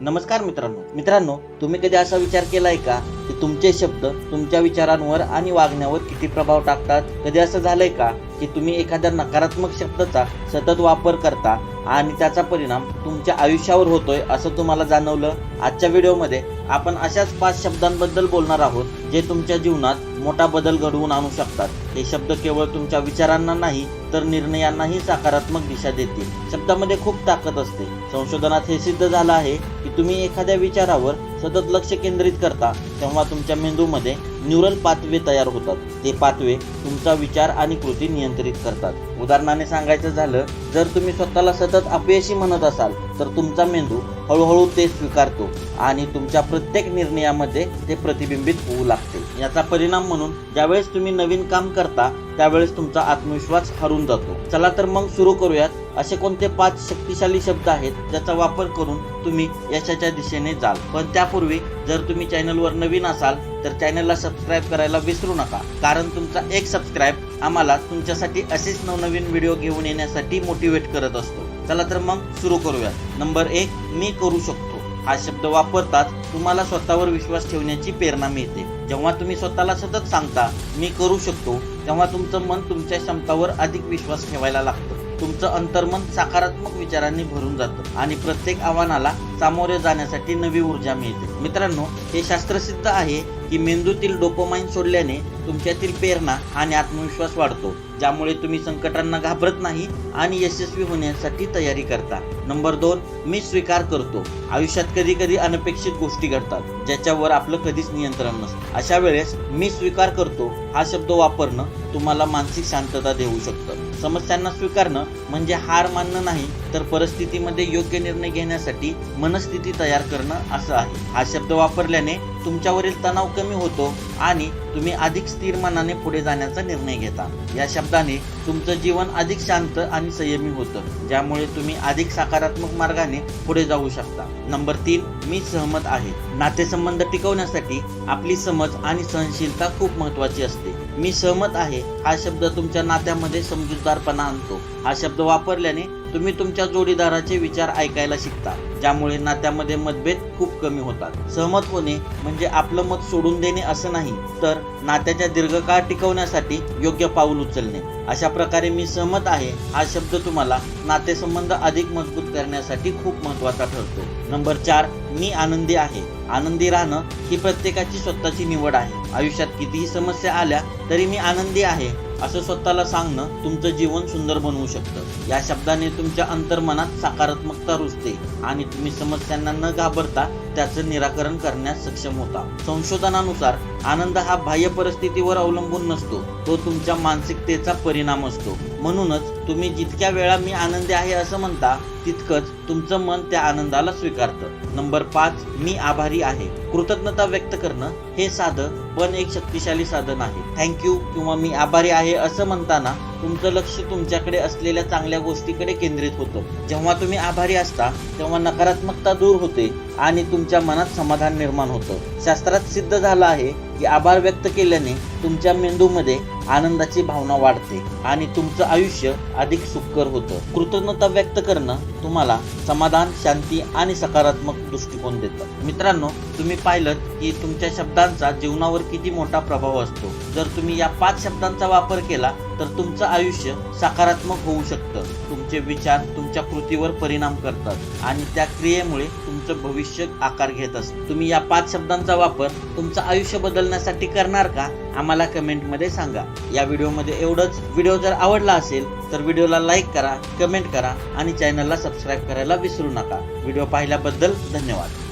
नमस्कार मित्रांनो. मित्रांनो तुम्ही कधी असा विचार केलाय का की तुमचे शब्द तुमच्या विचारांवर आणि वागण्यावर किती प्रभाव टाकतात? कधी असं झालंय का की तुम्ही एखाद्या नकारात्मक शब्दाचा सतत वापर करता आणि त्याचा परिणाम तुमच्या आयुष्यावर होतोय असं तुम्हाला जाणवलं? आजच्या व्हिडिओमध्ये आपण अशाच पाच शब्दांबद्दल बोलणार आहोत. जे तुमच्या जीवनात मोठा बदल घडवून आणू शकतात. हे शब्द केवळ तुमच्या विचारांना नाही तर निर्णयांनाही सकारात्मक दिशा देतील. शब्दामध्ये खूप ताकद असते. संशोधनात हे सिद्ध झालं आहे की तुम्ही एखाद्या विचारावर सतत लक्ष केंद्रित करता तेव्हा तुमच्या मेंदूमध्ये न्यूरल पाथवे तयार होतात. ते पाथवे तुमचा विचार आणि कृती नियंत्रित करतात. उदाहरणाने सांगायचं झालं जर तुम्ही स्वतःला सतत अपयशी म्हणत असाल तर तुमचा मेंदू हळूहळू ते स्वीकारतो आणि तुमच्या प्रत्येक निर्णयामध्ये ते प्रतिबिंबित होऊ लागते. याचा परिणाम म्हणून ज्यावेळेस तुम्ही नवीन काम करता त्यावेळेस तुमचा आत्मविश्वास हरून जातो. चला तर मग सुरू करूयात. असे कोणते पाच शक्तिशाली शब्द आहेत ज्याचा वापर करून तुम्ही यशाच्या दिशेने जाल? पण त्यापूर्वी जर तुम्ही चॅनलवर नवीन असाल तर चॅनलला सबस्क्राईब करायला विसरू नका. कारण तुमचा एक सबस्क्राईब आम्हाला तुमच्यासाठी असेच नवनवीन व्हिडिओ घेऊन येण्यासाठी मोटिवेट करत असतो. चला तर मग सुरू करूया. नंबर एक मी करू शकतो. हा शब्द वापरताच तुम्हाला स्वतःवर विश्वास ठेवण्याची प्रेरणा मिळते. जेव्हा तुम्ही स्वतःला सतत सांगता मी करू शकतो तेव्हा तुमचं मन तुमच्या क्षमतावर अधिक विश्वास ठेवायला लागतं. तुमचं अंतर्मन सकारात्मक विचारांनी भरून जातं आणि प्रत्येक आव्हानाला सामोरे जाण्यासाठी नवी ऊर्जा मिळते. मित्रांनो हे शास्त्रसिद्ध आहे की मेंदूतील डोपोमाइन सोडल्याने तुमच्यातील प्रेरणा आणि आत्मविश्वास वाढतो ज्यामुळे तुम्ही संकटांना घाबरत नाही आणि यशस्वी होण्यासाठी तयारी करता. नंबर दोन मी स्वीकार करतो. आयुष्यात कधी कधी अनपेक्षित गोष्टी घडतात ज्याच्यावर आपलं कधीच नियंत्रण नसतं. अशा वेळेस मी स्वीकार करतो हा शब्द वापरणं तुम्हाला मानसिक शांतता देऊ शकतं. समस्यांना स्वीकारणं म्हणजे हार मानणं नाही तर परिस्थितीमध्ये योग्य निर्णय घेण्यासाठी मनस्थिती तयार करणं असं आहे. हा शब्द वापरल्याने तुमच्यावरील तणाव कमी होतो आणि तुम्ही अधिक स्थिर मनाने पुढे जाण्याचा निर्णय घेता. या शब्दाने तुमचं जीवन अधिक शांत आणि संयमी होतं ज्यामुळे तुम्ही अधिक सकारात्मक मार्गाने पुढे जाऊ शकता. नंबर तीन मी सहमत आहे. नातेसंबंध टिकवण्यासाठी आपली समज आणि सहनशीलता खूप महत्वाची असते. मी सहमत आहे हा शब्द तुमच्या नात्यामध्ये समजूतदारपणा आणतो. हा शब्द वापरल्याने तुम्ही तुमच्या जोडीदाराचे विचार ऐकायला शिकता. ज्यामुळे नात्यामध्ये मतभेद खूप कमी होतात. सहमत होणे म्हणजे आपलं मत सोडून देणे असं नाही तर नात्याच्या दीर्घकाळ टिकवण्यासाठी योग्य पाऊल उचलणे. अशा प्रकारे मी सहमत आहे हा शब्द तुम्हाला नातेसंबंध अधिक मजबूत करण्यासाठी खूप महत्त्वाचा ठरतो. नंबर चार मी आनंदी आहे. आनंदी राहणं ही प्रत्येकाची स्वतःची निवड आहे. आयुष्यात कितीही समस्या आल्या तरी मी आनंदी आहे. असं स्वतःला सांगणं तुमचं जीवन सुंदर बनवू शकतं. या शब्दाने तुमच्या अंतर्मनात सकारात्मकता रुजते आणि तुम्ही समस्यांना न घाबरता त्याचं निराकरण करण्यास सक्षम होता. संशोधनानुसार आनंद हा बाह्य परिस्थितीवर अवलंबून नसतो. तो तुमच्या मानसिकतेचा परिणाम असतो. म्हणूनच तुम्ही जितक्या वेळा मी आनंदी आहे असं म्हणता तितकंच तुमचं मन त्या आनंदाला स्वीकारतं. नंबर पाच मी आभारी आहे. कृतज्ञता व्यक्त करणं हे साधं पण एक शक्तिशाली साधन आहे. थँक्यू किंवा मी आभारी आहे असं म्हणताना तुमचं लक्ष तुमच्याकडे असलेल्या चांगल्या गोष्टीकडे केंद्रित होतं. जेव्हा तुम्ही आभारी असता तेव्हा नकारात्मकता दूर होते आणि तुमच्या मनात समाधान निर्माण होतं. शास्त्रात सिद्ध झालं आहे की आभार व्यक्त केल्याने तुमच्या मेंदूमध्ये आनंदाची भावना वाढते आणि तुमचं आयुष्य अधिक सुखकर होतं. कृतज्ञता व्यक्त करणं तुम्हाला समाधान शांती आणि सकारात्मक दृष्टिकोन देतं. मित्रांनो तुम्ही पाहिलं की तुमच्या शब्दांचा जीवनावर किती मोठा प्रभाव असतो. जर तुम्ही या पाच शब्दांचा वापर केला तर तुमचं आयुष्य सकारात्मक होऊ शकतं. तुमचे विचार तुमच्या कृतीवर परिणाम करतात आणि त्या क्रियेमुळे तुमचं भविष्य आकार घेत असतं. तुम्ही या पाच शब्दांचा वापर तुमचं आयुष्य बदलण्यासाठी करणार का? आम्हाला कमेंटमध्ये सांगा. या व्हिडिओमध्ये एवढंच. व्हिडिओ जर आवडला असेल तर व्हिडिओला लाईक करा कमेंट करा आणि चॅनलला सबस्क्राईब करायला विसरू नका. व्हिडिओ पाहिल्याबद्दल धन्यवाद.